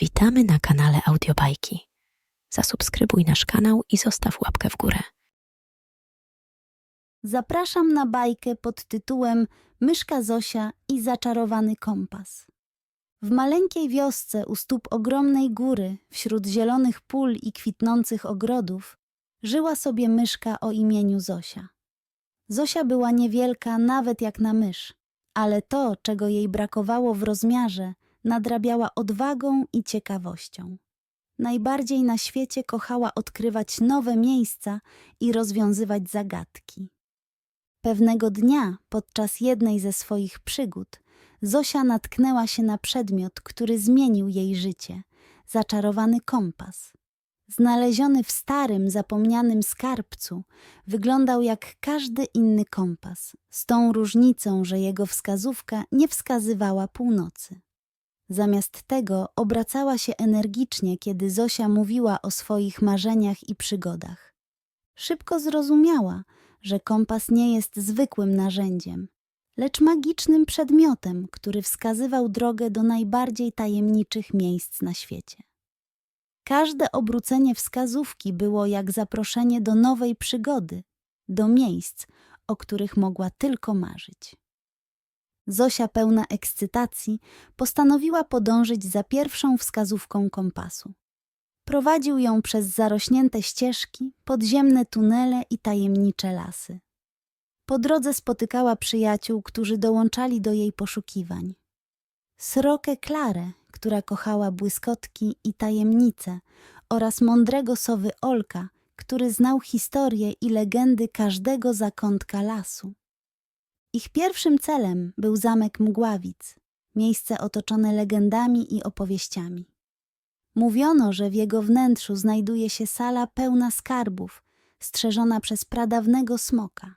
Witamy na kanale Audiobajki. Zasubskrybuj nasz kanał i zostaw łapkę w górę. Zapraszam na bajkę pod tytułem Myszka Zosia i zaczarowany kompas. W maleńkiej wiosce u stóp ogromnej góry, wśród zielonych pól i kwitnących ogrodów, żyła sobie myszka o imieniu Zosia. Zosia była niewielka nawet jak na mysz, ale to, czego jej brakowało w rozmiarze, nadrabiała odwagą i ciekawością. Najbardziej na świecie kochała odkrywać nowe miejsca i rozwiązywać zagadki. Pewnego dnia, podczas jednej ze swoich przygód, Zosia natknęła się na przedmiot, który zmienił jej życie zaczarowany kompas. Znaleziony w starym, zapomnianym skarbcu, wyglądał jak każdy inny kompas, z tą różnicą, że jego wskazówka nie wskazywała północy. Zamiast tego obracała się energicznie, kiedy Zosia mówiła o swoich marzeniach i przygodach. Szybko zrozumiała, że kompas nie jest zwykłym narzędziem, lecz magicznym przedmiotem, który wskazywał drogę do najbardziej tajemniczych miejsc na świecie. Każde obrócenie wskazówki było jak zaproszenie do nowej przygody, do miejsc, o których mogła tylko marzyć. Zosia, pełna ekscytacji, postanowiła podążyć za pierwszą wskazówką kompasu. Prowadził ją przez zarośnięte ścieżki, podziemne tunele i tajemnicze lasy. Po drodze spotykała przyjaciół, którzy dołączali do jej poszukiwań. Srokę Klarę, która kochała błyskotki i tajemnice, oraz mądrego sowy Olka, który znał historię i legendy każdego zakątka lasu. Ich pierwszym celem był zamek Mgławic, miejsce otoczone legendami i opowieściami. Mówiono, że w jego wnętrzu znajduje się sala pełna skarbów, strzeżona przez pradawnego smoka.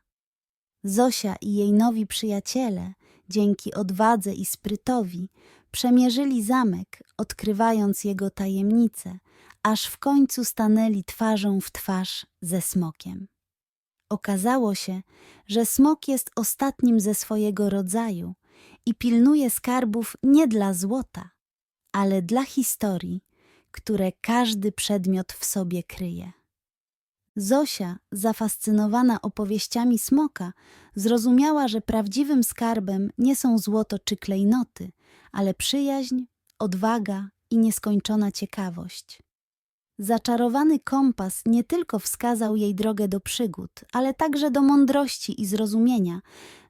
Zosia i jej nowi przyjaciele, dzięki odwadze i sprytowi, przemierzyli zamek, odkrywając jego tajemnice, aż w końcu stanęli twarzą w twarz ze smokiem. Okazało się, że smok jest ostatnim ze swojego rodzaju i pilnuje skarbów nie dla złota, ale dla historii, które każdy przedmiot w sobie kryje. Zosia, zafascynowana opowieściami smoka, zrozumiała, że prawdziwym skarbem nie są złoto czy klejnoty, ale przyjaźń, odwaga i nieskończona ciekawość. Zaczarowany kompas nie tylko wskazał jej drogę do przygód, ale także do mądrości i zrozumienia,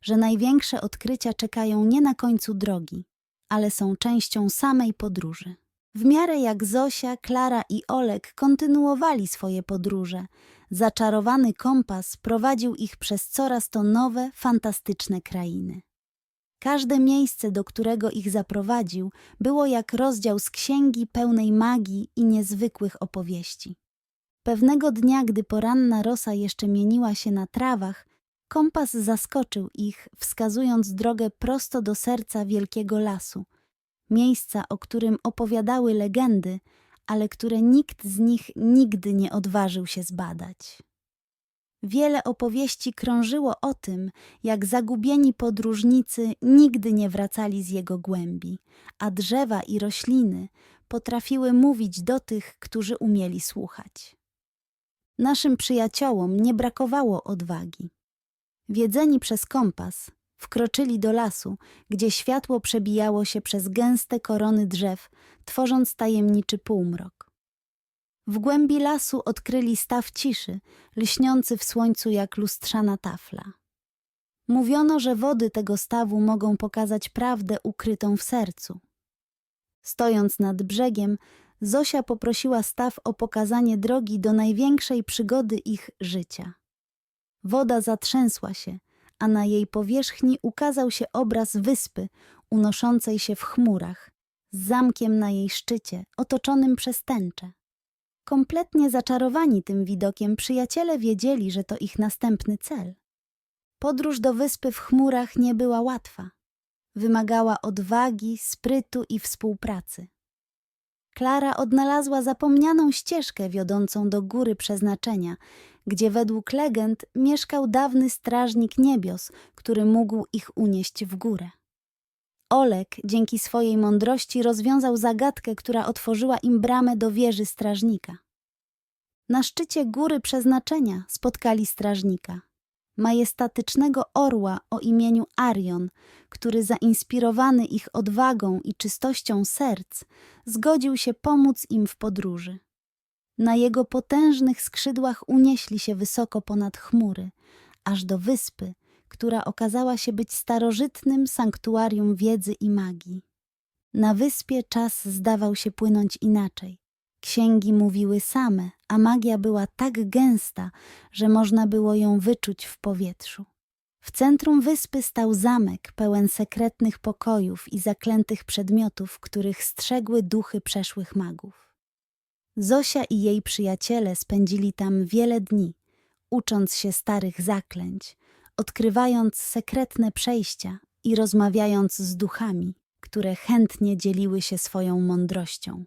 że największe odkrycia czekają nie na końcu drogi, ale są częścią samej podróży. W miarę jak Zosia, Klara i Olek kontynuowali swoje podróże, zaczarowany kompas prowadził ich przez coraz to nowe, fantastyczne krainy. Każde miejsce, do którego ich zaprowadził, było jak rozdział z księgi pełnej magii i niezwykłych opowieści. Pewnego dnia, gdy poranna rosa jeszcze mieniła się na trawach, kompas zaskoczył ich, wskazując drogę prosto do serca wielkiego lasu, miejsca, o którym opowiadały legendy, ale które nikt z nich nigdy nie odważył się zbadać. Wiele opowieści krążyło o tym, jak zagubieni podróżnicy nigdy nie wracali z jego głębi, a drzewa i rośliny potrafiły mówić do tych, którzy umieli słuchać. Naszym przyjaciołom nie brakowało odwagi. Wiedzeni przez kompas, wkroczyli do lasu, gdzie światło przebijało się przez gęste korony drzew, tworząc tajemniczy półmrok. W głębi lasu odkryli staw ciszy, lśniący w słońcu jak lustrzana tafla. Mówiono, że wody tego stawu mogą pokazać prawdę ukrytą w sercu. Stojąc nad brzegiem, Zosia poprosiła staw o pokazanie drogi do największej przygody ich życia. Woda zatrzęsła się, a na jej powierzchni ukazał się obraz wyspy unoszącej się w chmurach, z zamkiem na jej szczycie, otoczonym przez tęczę. Kompletnie zaczarowani tym widokiem, przyjaciele wiedzieli, że to ich następny cel. Podróż do wyspy w chmurach nie była łatwa. Wymagała odwagi, sprytu i współpracy. Klara odnalazła zapomnianą ścieżkę wiodącą do góry przeznaczenia, gdzie według legend mieszkał dawny strażnik niebios, który mógł ich unieść w górę. Olek dzięki swojej mądrości rozwiązał zagadkę, która otworzyła im bramę do wieży strażnika. Na szczycie góry przeznaczenia spotkali strażnika, majestatycznego orła o imieniu Arion, który zainspirowany ich odwagą i czystością serc zgodził się pomóc im w podróży. Na jego potężnych skrzydłach unieśli się wysoko ponad chmury, aż do wyspy, która okazała się być starożytnym sanktuarium wiedzy i magii. Na wyspie czas zdawał się płynąć inaczej. Księgi mówiły same, a magia była tak gęsta, że można było ją wyczuć w powietrzu. W centrum wyspy stał zamek pełen sekretnych pokojów i zaklętych przedmiotów, których strzegły duchy przeszłych magów. Zosia i jej przyjaciele spędzili tam wiele dni, ucząc się starych zaklęć, odkrywając sekretne przejścia i rozmawiając z duchami, które chętnie dzieliły się swoją mądrością.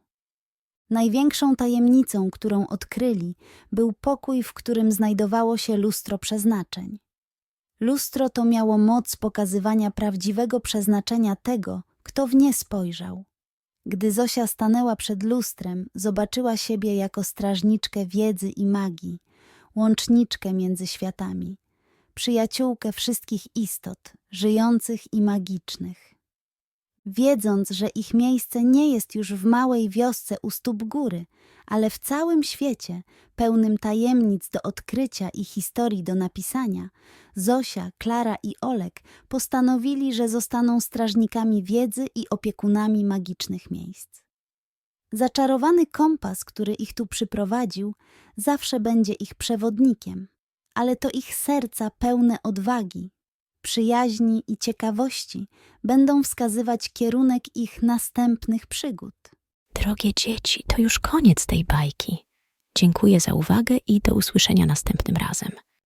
Największą tajemnicą, którą odkryli, był pokój, w którym znajdowało się lustro przeznaczeń. Lustro to miało moc pokazywania prawdziwego przeznaczenia tego, kto w nie spojrzał. Gdy Zosia stanęła przed lustrem, zobaczyła siebie jako strażniczkę wiedzy i magii, łączniczkę między światami, przyjaciółkę wszystkich istot, żyjących i magicznych. Wiedząc, że ich miejsce nie jest już w małej wiosce u stóp góry, ale w całym świecie, pełnym tajemnic do odkrycia i historii do napisania, Zosia, Klara i Olek postanowili, że zostaną strażnikami wiedzy i opiekunami magicznych miejsc. Zaczarowany kompas, który ich tu przyprowadził, zawsze będzie ich przewodnikiem, ale to ich serca pełne odwagi, przyjaźni i ciekawości będą wskazywać kierunek ich następnych przygód. Drogie dzieci, to już koniec tej bajki. Dziękuję za uwagę i do usłyszenia następnym razem.